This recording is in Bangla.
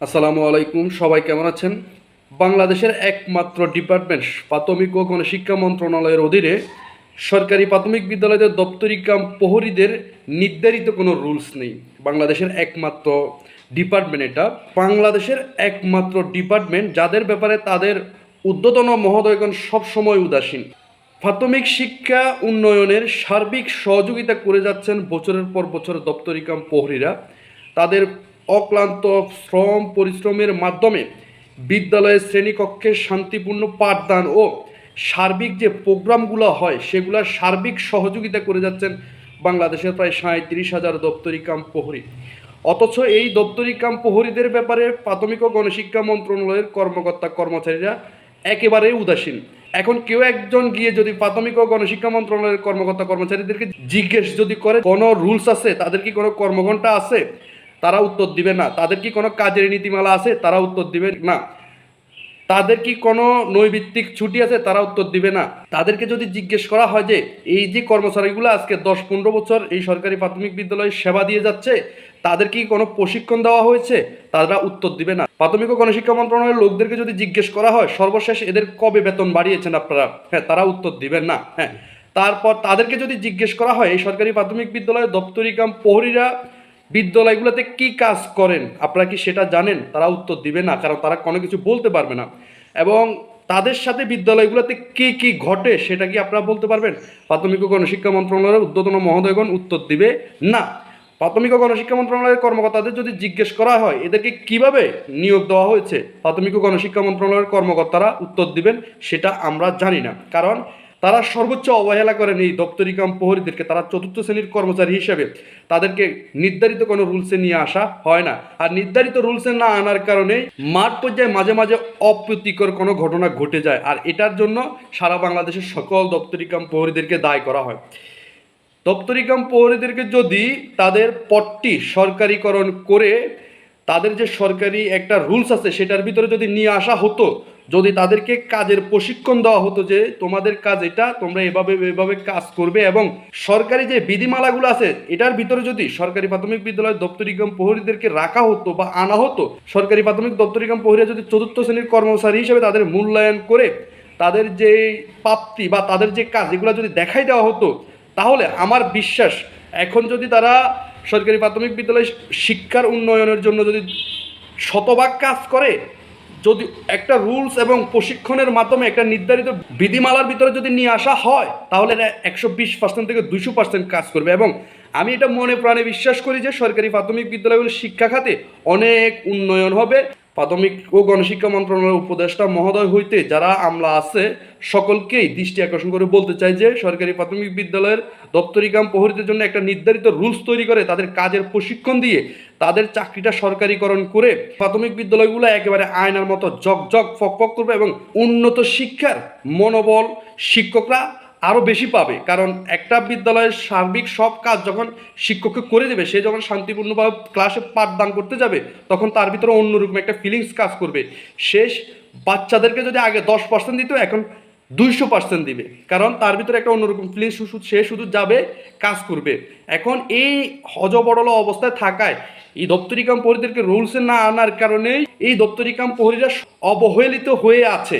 আসসালামু আলাইকুম, সবাই কেমন আছেন? বাংলাদেশের একমাত্র ডিপার্টমেন্ট প্রাথমিক ও গণশিক্ষা মন্ত্রণালয়ের অধীনে সরকারি প্রাথমিক বিদ্যালয়দের দপ্তরি কাম প্রহরীদের নির্ধারিত কোনো রুলস নেই। বাংলাদেশের একমাত্র ডিপার্টমেন্ট এটা। বাংলাদেশের একমাত্র ডিপার্টমেন্ট যাদের ব্যাপারে তাদের উদ্যতন মহোদয়গণ সবসময় উদাসীন। প্রাথমিক শিক্ষা উন্নয়নের সার্বিক সহযোগিতা করে যাচ্ছেন বছরের পর বছর দপ্তরিকাম প্রহরীরা। তাদের অক্লান্ত শ্রম পরিশ্রমের মাধ্যমে বিদ্যালয়ের শ্রেণীকক্ষে শান্তিপূর্ণ পাঠদান ও সার্বিক যে প্রোগ্রামগুলো হয়, সেগুলোর সার্বিক সহযোগিতা করে যাচ্ছেন বাংলাদেশের প্রায় সাঁত্রিশ হাজার দপ্তরি কাম প্রহরী। অথচ এই দপ্তরি কাম প্রহরীদের ব্যাপারে প্রাথমিক ও গণশিক্ষা মন্ত্রণালয়ের কর্মকর্তা কর্মচারীরা একেবারেই উদাসীন। এখন কেউ একজন গিয়ে যদি প্রাথমিক ও গণশিক্ষা মন্ত্রণালয়ের কর্মকর্তা কর্মচারীদেরকে জিজ্ঞেস যদি করে, কোনো রুলস আছে? তাদের কি কোনো কর্মঘণ্টা আছে? তারা উত্তর দিবে না। তাদের কি কোনো কাজের নীতিমালা আছে? তারা উত্তর দিবে না। তাদের কি কোনো নৈবিত্তিক ছুটি আছে? তারা উত্তর দিবে না। তাদেরকে যদি জিজ্ঞেস করা হয় যে, এই যে কর্মচারীগুলো আজকে দশ পনেরো বছর এই সরকারি প্রাথমিক বিদ্যালয়ে সেবা দিয়ে যাচ্ছে, তাদের কি কোনো প্রশিক্ষণ দেওয়া হয়েছে? তারা উত্তর দিবে না। প্রাথমিক ও গণশিক্ষা মন্ত্রণালয়ের লোকদেরকে যদি জিজ্ঞেস করা হয়, সর্বশেষ এদের কবে বেতন বাড়িয়েছেন আপনারা? হ্যাঁ তারা উত্তর দিবেন না। হ্যাঁ তারপর তাদেরকে যদি জিজ্ঞেস করা হয়, এই সরকারি প্রাথমিক বিদ্যালয়ের দপ্তরি কাম প্রহরীরা বিদ্যালয়গুলোতে কি কাজ করেন? আপনারা কি সেটা জানেন? তারা উত্তর দিবে না, কারণ তারা কোনো কিছু বলতে পারবে না। এবং তাদের সাথে বিদ্যালয়গুলোতে কি কি ঘটে সেটা কি আপনারা বলতে পারবেন? প্রাথমিক ও গণশিক্ষা মন্ত্রণালয়ের উদ্বোধন মহোদয়গণ উত্তর দিবে না। প্রাথমিক ও গণশিক্ষা মন্ত্রণালয়ের কর্মকর্তাদের যদি জিজ্ঞেস করা হয়, এদেরকে কীভাবে নিয়োগ দেওয়া হয়েছে? প্রাথমিক ও গণশিক্ষা মন্ত্রণালয়ের কর্মকর্তারা উত্তর দিবেন, সেটা আমরা জানি না। কারণ তারা সর্বোচ্চ অবহেলা করেন এই দপ্তরি কাম প্রহরীদেরকে, তারা চতুর্থ শ্রেণির কর্মচারী হিসেবে। তাদেরকে নির্ধারিত কোনো রুলসে নিয়ে আসা হয় না। আর নির্ধারিত রুলসে না আনার কারণে মাঠ পর্যায়ে মাঝে মাঝে অপ্রীতিকর কোনো ঘটনা ঘটে যায়। আর এটার জন্য সারা বাংলাদেশের সকল দপ্তরি কাম প্রহরীদেরকে দায় করা হয়। দপ্তরি কাম প্রহরীদেরকে যদি তাদের পটটি সরকারিকরণ করে তাদের যে সরকারি একটা রুলস আছে, সেটার ভিতরে যদি নিয়ে আসা হতো যদি তাদেরকে কাজের প্রশিক্ষণ দেওয়া হতো যে তোমাদের কাজ এটা, তোমরা এভাবে এভাবে কাজ করবে এবং সরকারি যে বিধিমালাগুলো আছে, এটার ভিতরে যদি সরকারি প্রাথমিক বিদ্যালয় দপ্তরিকাম প্রহরীদেরকে রাখা হতো বা আনা হতো, সরকারি প্রাথমিক দপ্তরিকাম প্রহরীরা যদি চতুর্থ শ্রেণির কর্মচারী হিসেবে তাদের মূল্যায়ন করে, তাদের যে প্রাপ্তি বা তাদের যে কাজ, এগুলো যদি দেখাই দেওয়া হতো, তাহলে আমার বিশ্বাস এখন যদি তারা সরকারি প্রাথমিক বিদ্যালয় শিক্ষার উন্নয়নের জন্য যদি শতভাগ কাজ করে যদি একটা রুলস এবং প্রশিক্ষণের মাধ্যমে একটা নির্ধারিত বিধিমালার ভিতরে যদি নিয়ে আসা হয়, তাহলে এটা একশো বিশ পার্সেন্ট থেকে দুশো পার্সেন্ট কাজ করবে। এবং আমি এটা মনে প্রাণে বিশ্বাস করি যে সরকারি প্রাথমিক বিদ্যালয়গুলোর শিক্ষা খাতে অনেক উন্নয়ন হবে। প্রাথমিক ও গণশিক্ষা মন্ত্রণালয়ের উপদেষ্টা মহোদয় হইতে যারা আমলা আছে, সকলকেই দৃষ্টি আকর্ষণ করে বলতে চাই যে, সরকারি প্রাথমিক বিদ্যালয়ের দপ্তরি কাম প্রহরীদের জন্য একটা নির্ধারিত রুলস তৈরি করে, তাদের কাজের প্রশিক্ষণ দিয়ে তাদের চাকরিটা সরকারিকরণ করে প্রাথমিক বিদ্যালয়গুলো একেবারে আয়নার মতো জগ জগ ফক ফক করবে এবং উন্নত শিক্ষার মনোবল শিক্ষকরা আরও বেশি পাবে। কারণ একটা বিদ্যালয়ের সার্বিক সব কাজ যখন শিক্ষককে করে দেবে, সে যখন শান্তিপূর্ণভাবে ক্লাসে পাঠদান করতে যাবে, তখন তার ভিতরে অন্যরকম একটা ফিলিংস কাজ করবে। শেষ বাচ্চাদেরকে যদি আগে দশ পার্সেন্ট দিত, এখন দুইশো পার্সেন্ট দিবে। কারণ তার ভিতরে একটা অন্যরকম ফিলিংস সে শুধু যাবে, কাজ করবে। এখন এই হজবড়ল অবস্থায় থাকায় এই দপ্তরিকাম প্রহরীদেরকে রুলসে না আনার কারণেই এই দপ্তরিকাম প্রহরীরা অবহেলিত হয়ে আছে।